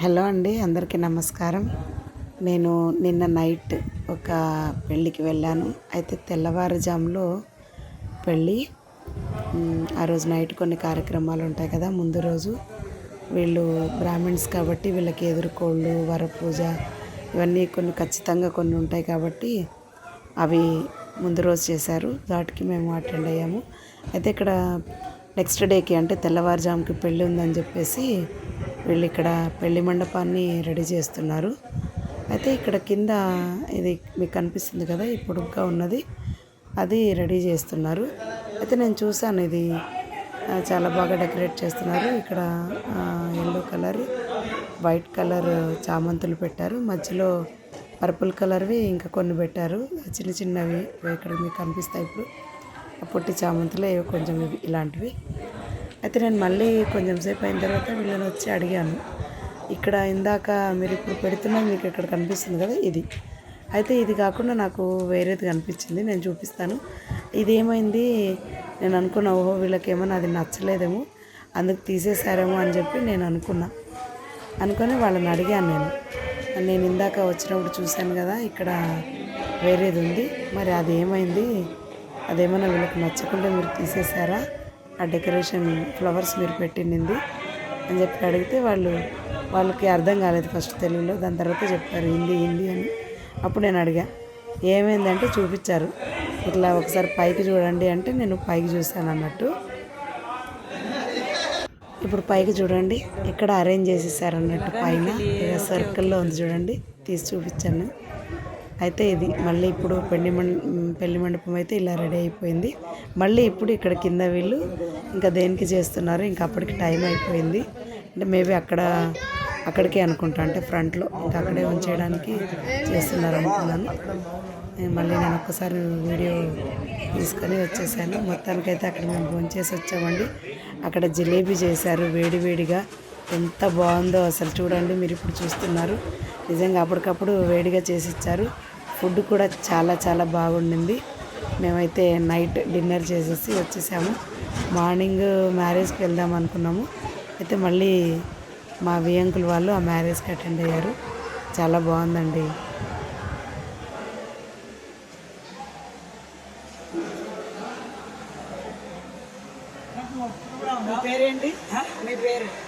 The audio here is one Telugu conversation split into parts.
హలో అండి అందరికీ నమస్కారం. నేను నిన్న నైట్ ఒక పెళ్ళికి వెళ్ళాను. అయితే తెల్లవారుజాములో పెళ్ళి. ఆ రోజు నైట్ కొన్ని కార్యక్రమాలు ఉంటాయి కదా ముందు రోజు. వీళ్ళు బ్రాహ్మిన్స్ కాబట్టి వీళ్ళకి ఎదురుకోళ్ళు వరపూజ ఇవన్నీ కొన్ని ఖచ్చితంగా కొన్ని ఉంటాయి కాబట్టి అవి ముందు రోజు చేశారు. వాటికి మేము అటెండ్ అయ్యాము. అయితే ఇక్కడ నెక్స్ట్ డేకి అంటే తెల్లవారుజాముకి పెళ్ళి ఉందని చెప్పేసి వీళ్ళు ఇక్కడ పెళ్ళి మండపాన్ని రెడీ చేస్తున్నారు. అయితే ఇక్కడ కింద ఇది మీకు కనిపిస్తుంది కదా ఈ పొడుగ్గా ఉన్నది. అది రెడీ చేస్తున్నారు. అయితే నేను చూశాను ఇది చాలా బాగా డెకరేట్ చేస్తున్నారు. ఇక్కడ ఎల్లో కలర్ వైట్ కలర్ చామంతులు పెట్టారు. మధ్యలో పర్పుల్ కలర్వి ఇంకా కొన్ని పెట్టారు. చిన్న చిన్నవి ఇక్కడ మీకు కనిపిస్తాయి ఇప్పుడు. ఆ పొట్టి చామంతులు కొంచెం ఇలాంటివి. అయితే నేను మళ్ళీ కొంచెం సేపు అయిన తర్వాత వీళ్ళని వచ్చి అడిగాను. ఇక్కడ ఇందాక మీరు ఇప్పుడు పెడుతున్నా మీకు ఇక్కడ కనిపిస్తుంది కదా ఇది. అయితే ఇది కాకుండా నాకు వేరేది కనిపించింది నేను చూపిస్తాను. ఇది ఏమైంది నేను అనుకున్నా ఓహో వీళ్ళకి ఏమన్నా అది నచ్చలేదేమో అందుకు తీసేసారేమో అని చెప్పి నేను అనుకున్నా. అనుకొని వాళ్ళని అడిగాను నేను. నేను ఇందాక వచ్చినప్పుడు చూశాను కదా ఇక్కడ వేరేది ఉంది. మరి అది ఏమైంది? అదేమన్నా వీళ్ళకి నచ్చకుండా మీరు తీసేసారా ఆ డెకరేషన్ ఫ్లవర్స్ మీరు పెట్టింది అని చెప్పి అడిగితే వాళ్ళు వాళ్ళకి అర్థం కాలేదు ఫస్ట్ తెలుగులో దాని తర్వాత చెప్పారు హిందీ హిందీ అని. అప్పుడు నేను అడిగా ఏమైందంటే చూపించారు. ఇట్లా ఒకసారి పైకి చూడండి అంటే నేను పైకి చూశాను అన్నట్టు. ఇప్పుడు పైకి చూడండి ఇక్కడ అరేంజ్ చేసేసారు అన్నట్టు పైన. సర్కిల్లో ఉంది చూడండి తీసి చూపించాను. అయితే ఇది మళ్ళీ ఇప్పుడు పెళ్ళి మండ పెళ్ళి మండపం అయితే ఇలా రెడీ అయిపోయింది. మళ్ళీ ఇప్పుడు ఇక్కడ కింద వీళ్ళు ఇంకా దేనికి చేస్తున్నారు ఇంకా అప్పటికి టైం అయిపోయింది. అంటే మేబీ అక్కడ అక్కడికే అనుకుంటా. అంటే ఫ్రంట్లో ఇంకా అక్కడే ఉంచేయడానికి చేస్తున్నారు అనుకున్నాను. మళ్ళీ నేను ఒక్కసారి వీడియో తీసుకొని వచ్చేసాను. మొత్తానికైతే అక్కడ మేము భోంచేసి వచ్చామండి. అక్కడ జిలేబీ చేశారు వేడి వేడిగా. ఎంత బాగుందో అసలు చూడండి మీరు ఇప్పుడు చూస్తున్నారు. నిజంగా అప్పటికప్పుడు వేడిగా చేసి ఇచ్చారు. ఫుడ్ కూడా చాలా చాలా బాగుండింది. మేమైతే నైట్ డిన్నర్ చేసేసి వచ్చేసాము. మార్నింగ్ మ్యారేజ్కి వెళ్దాం అనుకున్నాము. అయితే మళ్ళీ మా వియంకుల్ వాళ్ళు ఆ మ్యారేజ్కి అటెండ్ అయ్యారు. చాలా బాగుందండి. మీ పేరేంటి? మీ పేరు?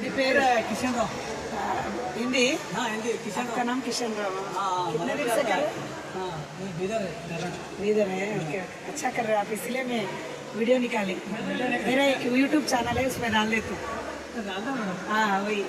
మీ పేరు किशन राव हिंदी हाँ हिंदी किशन आपका नाम किशन राव हाँ कितने दिन से कर रहे हाँ ये बिदर है नारायण। हैं? इधर है ओके अच्छा कर रहे हैं आप इसलिए मैं वीडियो निकाली मेरा एक यूट्यूब चैनल है उसमें डाल देती हूँ डालना मैडम हाँ वही